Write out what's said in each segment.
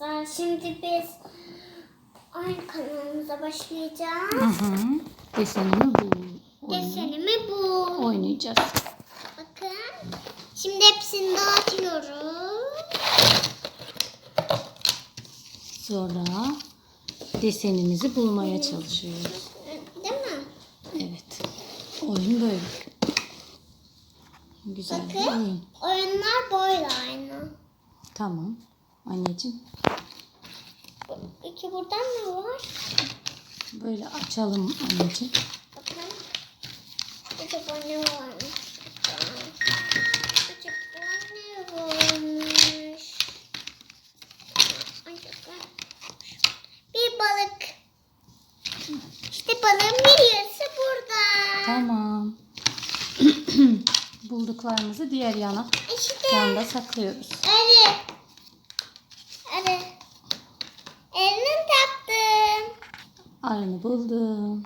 arkadaşlar. Şimdi biz oyun kanalımıza başlayacağız. Hı hı. Desenimi bu. Oyunu Desenimi bu. Oynayacağız. Bakın. Şimdi hepsini dağıtıyoruz. Sonra desenimizi bulmaya çalışıyoruz. Değil mi? Evet. Oyun böyle. Güzel Bakın. oyun. Oyunlar böyle aynı. Tamam. Anneciğim İki buradan ne var? böyle açalım anneciğim. Bakın. Acaba ne varmış? Acaba ne varmış? Acaba... Bir balık. İşte balığın bir yarısı burada. Tamam. Bulduklarımızı diğer yana İşte yanda saklıyoruz. arı. Arı. Elini taktım. Arını buldum.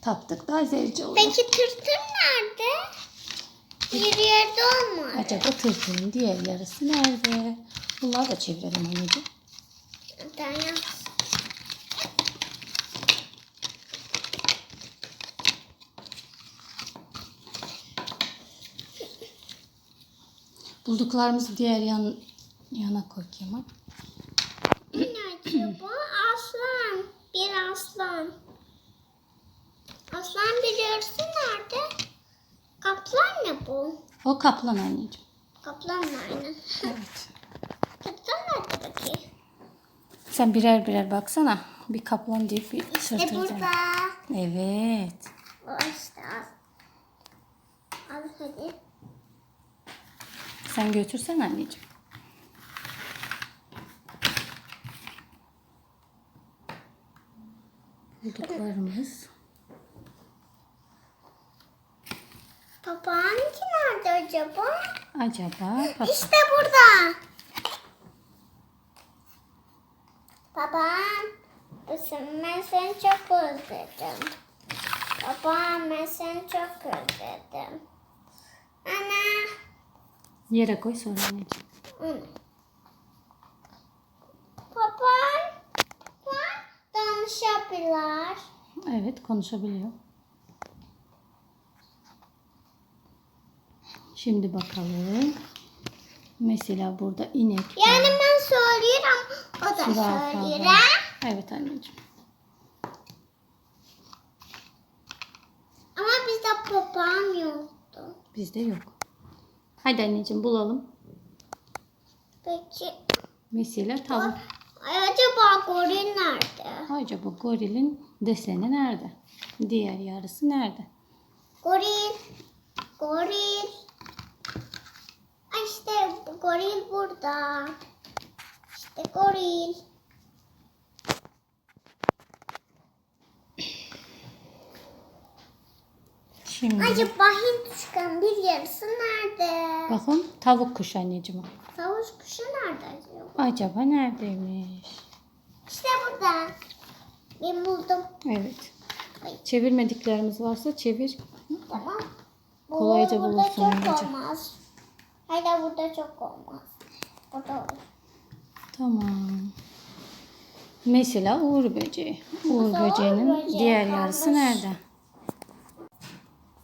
Taptık da zevci oldu. Peki tırtır nerede? Bir yerde olmaz. Acaba tırtılın diğer yarısı nerede? Bunları da çevirelim anneciğim. Tamam. Bulduklarımızı diğer yan, yana koy Kemal. Ne acaba? Aslan. Bir aslan. Aslan bir yarısı nerede? Kaplan ne bu? O kaplan anneciğim. Kaplan mı aynı? Evet. Kaplan nerede peki? Sen birer birer baksana. Bir kaplan deyip bir İşte sırtını burada. Evet. O işte al. Al hadi. Sen götürsen anneciğim. Bulduklarımız. Papağanınki nerede acaba? Acaba bak- İşte burada. Babam, ben seni çok özledim. Babam ben seni çok özledim. Ana. yere koy sonra anneciğim. Hı. Babam, danışabilir. Evet konuşabiliyor. Şimdi bakalım. Mesela burada inek var. Yani ben söylüyorum, o da zürafa söylüyor. var. Evet anneciğim. Ama bizde papağan yoktu. Bizde yok. Hadi anneciğim bulalım. Peki, Mesela tavuk. ay acaba goril nerede? Acaba gorilin deseni nerede? Diğer yarısı nerede? Goril. Goril. İşte goril burada. İşte goril. Şimdi Acaba Hint kuşkanın bir yarısı nerede? bakın tavuk kuş anneciğim. o. Tavus kuşu nerede acaba? Acaba neredeymiş? İşte burada. Ben buldum. Evet. Ay. Çevirmediklerimiz varsa çevir. Tamam. Kolayca burada bulursun çok anneciğim. olmaz. Hayır burada çok olmaz. Burada olur. Tamam. Mesela uğur böceği. Uğur Mesela uğur böceğinin böceği diğer yarısı nerede?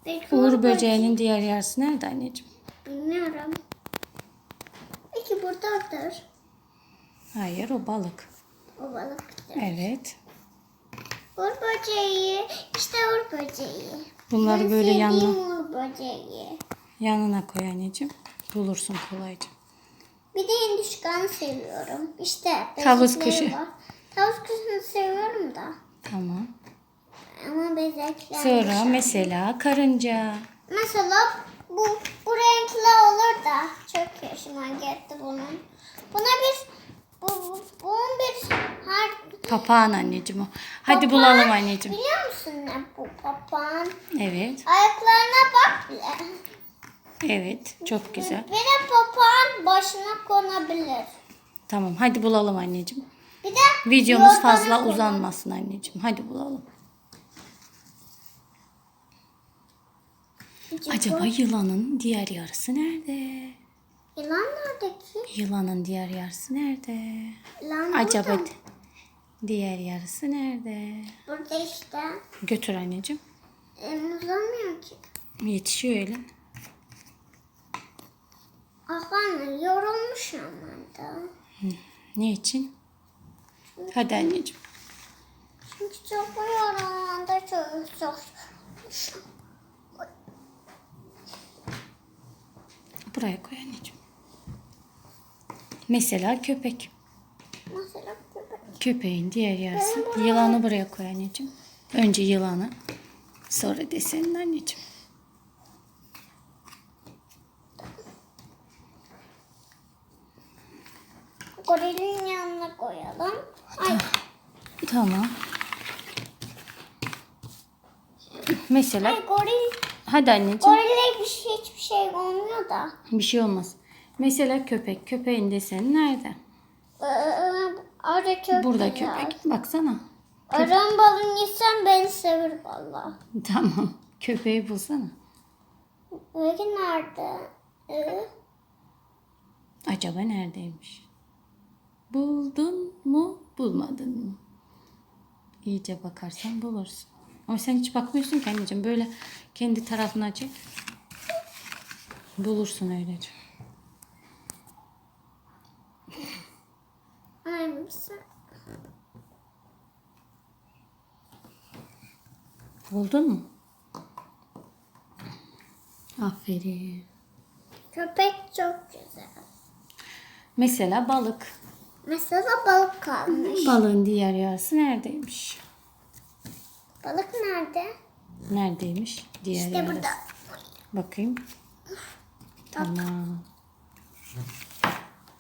Peki Uğur böceğinin diğer yarısı nerede anneciğim? Bilmiyorum. Peki buradadır. Hayır o balık. O balıktır. Evet. Uğur böceği. İşte uğur böceği. Bunları Ben böyle yanına, uğur böceği. yanına koy anneciğim. Bulursun kolayca. Bir de hindişkanı seviyorum. İşte Tavus bezekleri kuşu. var. Tavus kuşunu seviyorum da. Tamam. Ama bezekler. Sonra mesela karınca. Mesela bu bu renkli olur da çok hoşuma gitti bunun. Buna biz bu, bu bunun bir har Papağan anneciğim o. Hadi Papağan, bulalım anneciğim. Biliyor musun ne bu papağan? Evet. Ayaklarına bak bile. Evet. Çok güzel. Bir de papağan başına konabilir. Tamam. Hadi bulalım anneciğim. Bir de Videomuz fazla konar. uzanmasın anneciğim. Hadi bulalım. Acaba yılanın diğer yarısı nerede? Yılan nerede ki? Yılanın diğer yarısı nerede? Yılan Acaba burada. di- diğer yarısı nerede? Burada işte. Götür anneciğim. Elim uzamıyor ki. Yetişiyor öyle. Ben yorulmuşum ben de. Ne için? Hadi anneciğim. Çünkü çok yorulmadı çok çok. Buraya koy anneciğim. Mesela köpek. Mesela köpek. Köpeğin diğer yarısı. Yılanı buraya koy anneciğim. Önce yılanı. Sonra desenin anneciğim. Gorilin yanına koyalım. Ay Tamam. Mesela Ay goril, hadi anneciğim. gorille bir şey, hiçbir şey olmuyor da. Bir şey olmaz. Mesela köpek. Köpeğin deseni nerede? Ee, arı çok Burada köpek. Baksana. Arın balın yesem beni sever valla. Tamam. Köpeği bulsana. Peki nerede? Ee, Acaba neredeymiş? Buldun mu, bulmadın mı? İyice bakarsan bulursun. Ama sen hiç bakmıyorsun ki anneciğim. Böyle kendi tarafına çek. Bulursun öylece. Buldun mu? Aferin. Köpek çok güzel. Mesela balık. Mesela balık kalmış. Balığın diğer yarısı neredeymiş? Balık nerede? Neredeymiş? Diğer İşte yarısı. burada. Bakayım. Tamam.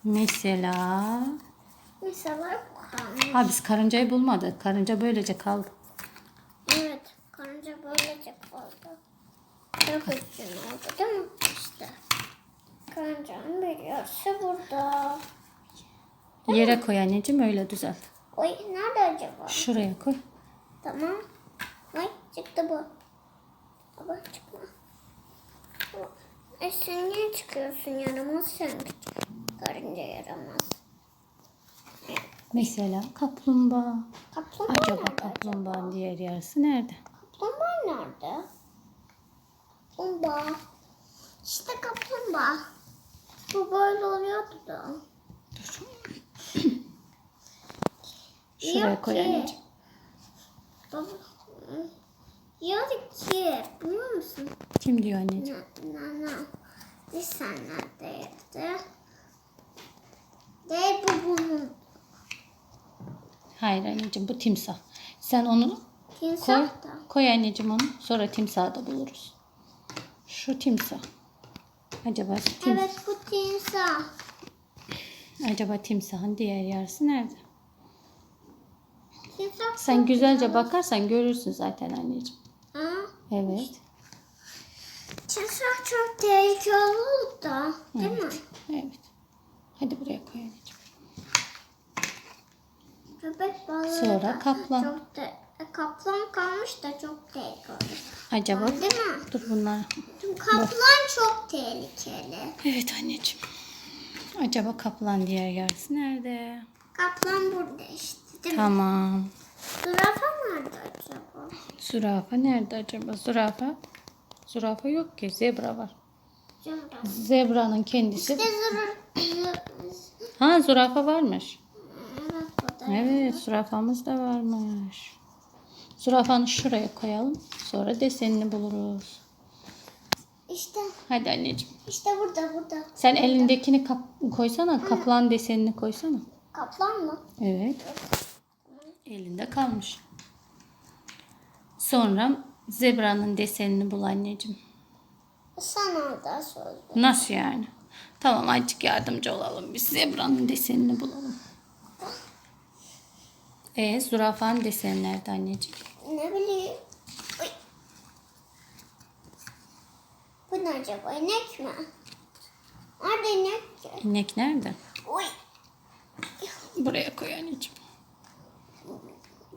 Mesela Mesela bu kalmış. ha biz karıncayı bulmadık. Karınca böylece kaldı. Evet. Karınca böylece kaldı. Çok üzgün oldu değil mi? İşte. Karıncanın bir yarısı burada. Yere koy anneciğim öyle düzelt. Oy nerede acaba? Şuraya koy. Tamam. Ay çıktı bu. Baba çıkma. Ay sen niye çıkıyorsun yaramaz sen. Karınca yaramaz. Mesela kaplumbağa. Kaplumbağa Acaba nerede? kaplumbağanın diğer yarısı nerede? Kaplumbağa nerede? Kaplumbağa. İşte kaplumbağa. Bu böyle oluyordu da. Dur. Şuraya Yok koy ki. anneciğim. Baba. Yok ki. Biliyor musun? Kim diyor anneciğim? Na na. Bir sen neredeydi? Değil bu bunun. Hayır anneciğim bu timsah. Sen onu koy. Timsah da. Koy anneciğim onu. Sonra timsahı da buluruz. Şu timsah. Acaba tim Evet bu timsah. acaba timsahın diğer yarısı nerede? Sen güzelce bakarsan görürsün zaten anneciğim. Evet. Timsah çok tehlikeli olur da. Değil mi? Evet. Hadi buraya koy anneciğim. Köpek balığı Sonra kaplan. Çok te- e, kaplan kalmış da çok tehlikeli. Acaba Değil mi? dur bunlar. Kaplan çok tehlikeli. Evet anneciğim. Acaba kaplan diğer yarısı nerede? Kaplan burada işte. Değil mi? Tamam. Zürafa nerede acaba? Zürafa nerede acaba? Zürafa. Zürafa yok ki. Zebra var. Zürafa. Zebranın kendisi. İşte zürafa. Ha zürafa varmış. Evet burada. Evet zürafamız da varmış. Zürafanı şuraya koyalım. Sonra desenini buluruz. İşte, Hadi anneciğim. işte burada burada. Sen elindekini kap- koysana. Kaplan desenini koysana. Kaplan mı? Evet. Elinde kalmış. Sonra zebranın desenini bul anneciğim. Sen orada söyle. Nasıl yani? Tamam azıcık yardımcı olalım. Biz zebranın desenini bulalım. E zürafanın deseni nerede anneciğim? Ne bileyim. Oy. Bu ne acaba? İnek mi? Nerede inek? İnek nerede? Oy. Buraya koy anneciğim.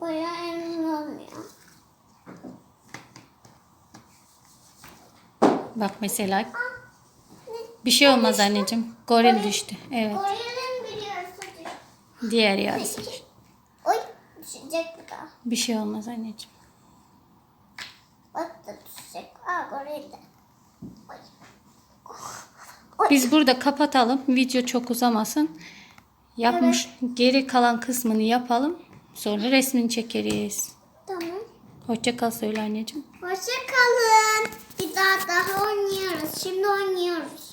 Bayağı emin olmuyor. Bak mesela Ne? Bir şey olmaz anneciğim. Goril düştü. Evet. Gorilin bir yarısı düştü. Diğer yarısı düştü. Oy düşecek bir daha. Bir şey olmaz anneciğim. Bak da düşecek. Aa goril de. Oy. Biz burada kapatalım. Video çok uzamasın. Yapmış geri kalan kısmını yapalım. Sonra resmini çekeriz. Tamam. Hoşça kal söyle anneciğim. Hoşça kalın. Bir daha daha oynuyoruz. Şimdi oynuyoruz.